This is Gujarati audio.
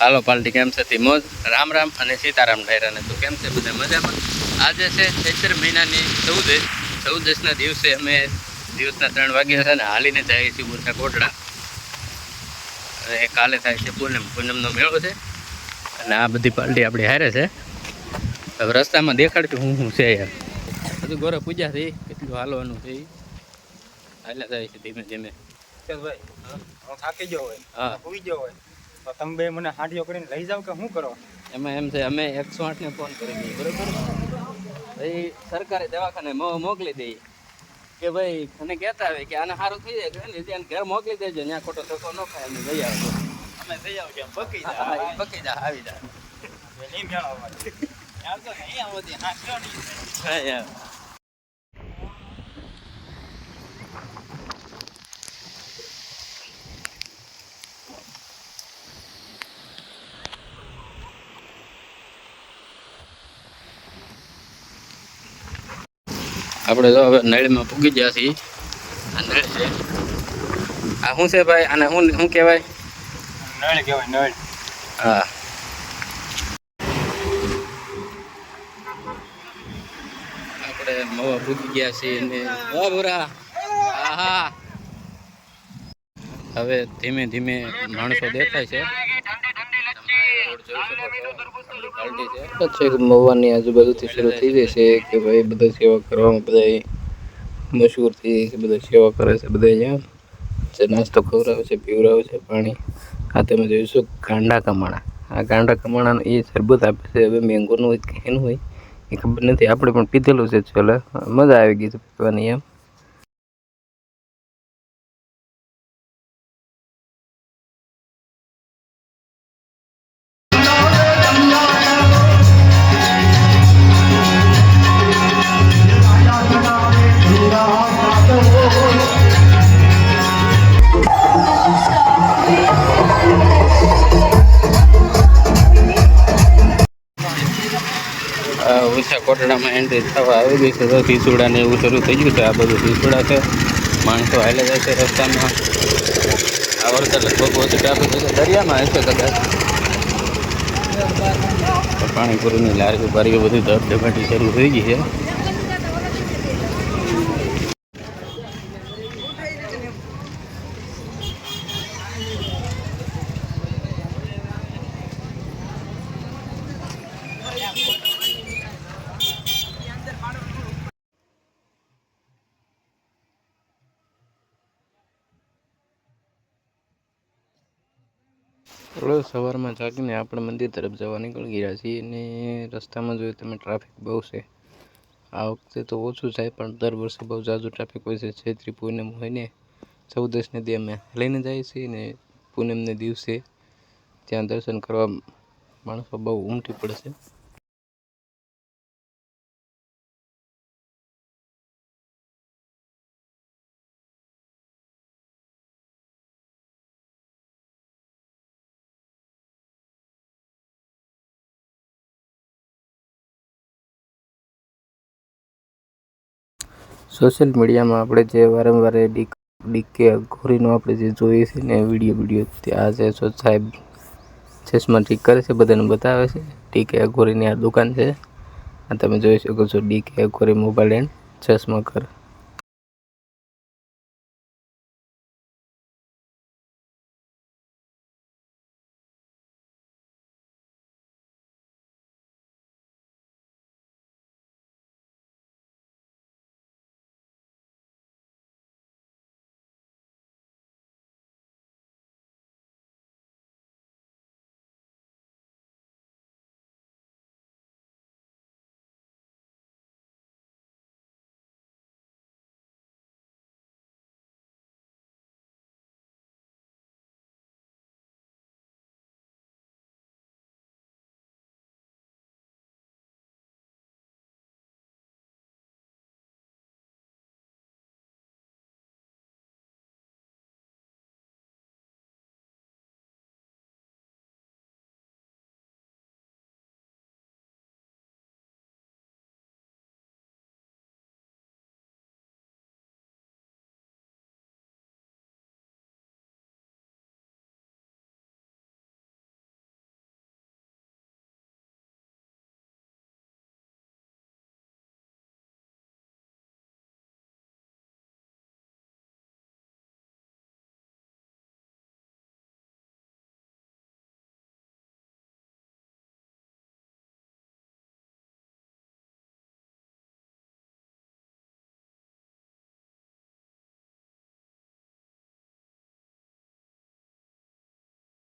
હાલો પાલટી કેમ છે? મોજ. રામ રામ અને સીતારામ ડાયરાને તો કેમ છે? બધા મજામાં? આજે છે ચૈત્ર મહિનાની ચૌદશ ચૌદશના દિવસે અમે દિવસના ત્રણ વાગ્યા છે ને હાલીને જઈએ છીએ બુરના કોટડા અને કાલે થાય છે પૂનમ. પૂનમનો મેળો છે. અને આ બધી પાલટી આપણી હારે છે. હવે રસ્તામાં દેખાડશું હું શું છે યાર બધું ગોરે પૂજા થઈ. કેટલું હાલવાનું છે ઈ. હાલ્યા થાય છે ધીમે ધીમે. ભાઈ થાકી ગયો હોય. હા. ભૂઈ ગયો હોય. તો તમે બે મને હાંડીઓ કરીને લઈ જાવ કે શું કરો એમાં એમ છે અમે એકસો આઠને ફોન કરી દઈએ બરોબર? ભાઈ સરકારે દવાખાને મો મોકલી દઈએ. કે ભાઈ મને કહેતા આવે કે આને સારું થઈ જાય ને ત્યાં ઘર મોકલી દેજો ત્યાં ખોટો ધક્કો ન ખાય અમે લઈ આવજો અમે લઈ આવજો કે બકી હા, ઈ પકી જા આવી જા નહીં મેળવવા આવતો નહીં આવો નહીં. હા, આપણે તો હવે નળીમાં પૂગી ગયા છીએ. આ નળ છે. આ શું છે ભાઈ? આને શું શું કહેવાય? નળ કહેવાય નળ. હા. આપણે મવા ભૂગી ગયા છીએ ને બુરા આહા. હવે ધીમે ધીમે માણસો દેખાય છે. છે. મવાની આજુબાજુથી શરૂ થઈ જાય છે કે ભાઈ બધા સેવા કરવામાં બધા મશહૂર થઈ જાય છે બધા સેવા કરે છે બધા અહીંયા જે નાસ્તો ખવડાવે છે, પીવડાવે છે, પાણી. આ તમે જોઈશું, ગાંડા કમાણા. આ ગાંડા કમાણાનું એ શરબત આપે છે, હવે મેંગોનું હોય કે એનું હોય, એ ખબર નથી. આપણે પણ પીધેલું છે, ચાલે. મજા આવી ગઈ છે પીવાની એમ. આ કોટડામાં એન્ટ્રી થવા આવી ગઈ છે. તો સીસુડા ને એવું શરૂ થઈ ગયું છે. આ બધું સીસુડા છે. માણસો હાલે જાય છે રસ્તામાં. આ વર્ષે લગભગ ઓછી ટ્રાફિક છે દરિયામાં હશે કદાચ. પાણીપુરીની લારી બારીઓ બધી ધબધબાટી શરૂ થઈ ગઈ છે. રોજ સવારમાં જાગીને આપણે મંદિર તરફ જવા નીકળી ગયા છીએ અને રસ્તામાં જોયું તમે ટ્રાફિક બહુ છે. આ વખતે તો ઓછું થાય પણ દર વર્ષે બહુ ઝાઝુ ટ્રાફિક હોય છે. છેત્રી પૂનમ હોય ને ચૌદસને દી અમે લઈને જઈએ છીએ ને પૂનમને દિવસે ત્યાં દર્શન કરવા માણસો બહુ ઉમટી પડે છે. સોશિયલ મીડિયામાં આપણે જે વારંવાર ડીક ડીકે ઘોરીનો આપણે જે જોઈએ છે ને વીડિયો વીડિયો ત્યાં છે સો સાહેબ ચશ્મા ઠીક કરે છે, બધાને બતાવે છે. ડીકે અઘોરીની આ દુકાન છે. આ તમે જોઈ શકો છો, ડીકે અઘોરી મોબાઈલ એન્ડ ચશ્મા ઘર.